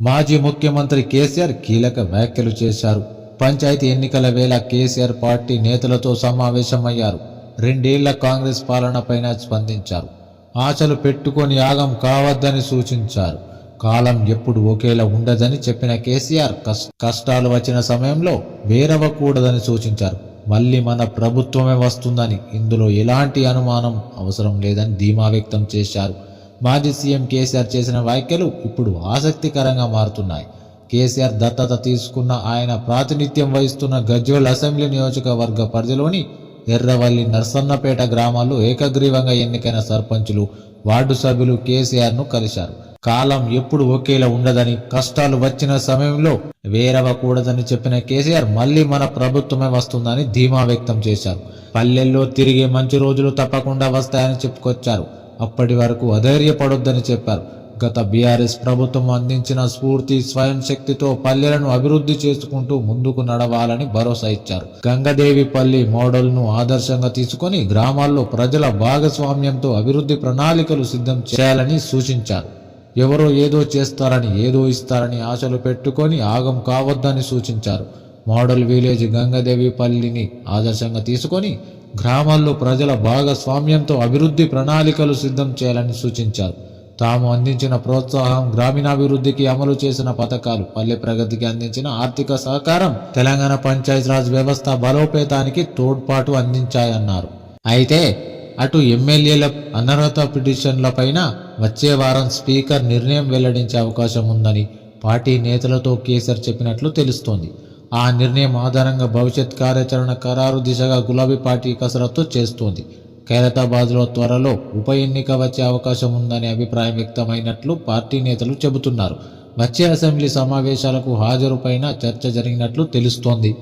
మాజీ ముఖ్యమంత్రి కేసీఆర్ కీలక వ్యాఖ్యలు చేశారు. పంచాయతీ ఎన్నికల వేళ కేసీఆర్ పార్టీ నేతలతో సమావేశమయ్యారు. రెండేళ్ళ కాంగ్రెస్ పాలనపైన స్పందించారు. ఆశలు పెట్టుకొని యాగం కావద్దని సూచించారు. కాలం ఎప్పుడు ఒకేలా ఉండదని చెప్పిన కేసీఆర్ కష్టాలు వచ్చిన సమయంలో వేరవ్వకూడదని సూచించారు. మళ్ళీ మన ప్రభుత్వమే వస్తుందని ఇందులో ఎలాంటి అనుమానం అవసరం లేదని ధీమా వ్యక్తం చేశారు. మాజీ సీఎం కేసీఆర్ చేసిన వ్యాఖ్యలు ఇప్పుడు ఆసక్తికరంగా మారుతున్నాయి. కేసీఆర్ దత్తత తీసుకున్న ఆయన ప్రాతినిధ్యం వహిస్తున్న గజ్వేల్ అసెంబ్లీ నియోజకవర్గ పరిధిలోని ఎర్రవల్లి నర్సన్నపేట గ్రామాల్లో ఏకగ్రీవంగా ఎన్నికైన సర్పంచులు వార్డు సభ్యులు కేసీఆర్ను కలిశారు. కాలం ఎప్పుడు ఒకేలా ఉండదని కష్టాలు వచ్చిన సమయంలో వేరవకూడదని చెప్పిన కేసీఆర్ మళ్ళీ మన ప్రభుత్వమే వస్తుందని ధీమా వ్యక్తం చేశారు. పల్లెల్లో తిరిగే మంచి రోజులు తప్పకుండా వస్తాయని చెప్పుకొచ్చారు. అప్పటి వరకు అధైర్యపడొద్దని చెప్పారు. గత బీఆర్ఎస్ ప్రభుత్వం అందించిన స్ఫూర్తి స్వయం శక్తితో పల్లెలను అభివృద్ధి చేసుకుంటూ ముందుకు నడవాలని భరోసా ఇచ్చారు. గంగదేవి పల్లి మోడల్ను ఆదర్శంగా తీసుకొని గ్రామాల్లో ప్రజల భాగస్వామ్యంతో అభివృద్ధి ప్రణాళికలు సిద్ధం చేయాలని సూచించారు. ఎవరో ఏదో చేస్తారని ఏదో ఇస్తారని ఆశలు పెట్టుకొని ఆగం కావద్దని సూచించారు. మోడల్ విలేజ్ గంగదేవి పల్లిని ఆదర్శంగా తీసుకొని గ్రామాల్లో ప్రజల భాగస్వామ్యంతో అభివృద్ధి ప్రణాళికలు సిద్ధం చేయాలని సూచించారు. తాము అందించిన ప్రోత్సాహం గ్రామీణాభివృద్ధికి అమలు చేసిన పథకాలు పల్లె ప్రగతికి అందించిన ఆర్థిక సహకారం తెలంగాణ పంచాయతీరాజ్ వ్యవస్థ బలోపేతానికి తోడ్పాటు అందించాయన్నారు. అయితే అటు ఎమ్మెల్యేల అనర్హత పిటిషన్లపైన వచ్చే వారం స్పీకర్ నిర్ణయం వెల్లడించే అవకాశం ఉందని పార్టీ నేతలతో కేసీఆర్ చెప్పినట్లు తెలుస్తోంది. ఆ నిర్ణయం ఆధారంగా భవిష్యత్ కార్యాచరణ ఖరారు దిశగా గులాబీ పార్టీ కసరత్తు చేస్తోంది. ఖైరతాబాద్లో త్వరలో ఉప ఎన్నిక వచ్చే అవకాశం ఉందనే అభిప్రాయం వ్యక్తమైనట్లు పార్టీ నేతలు చెబుతున్నారు. వచ్చే అసెంబ్లీ సమావేశాలకు హాజరుపైన చర్చ జరిగినట్లు తెలుస్తోంది.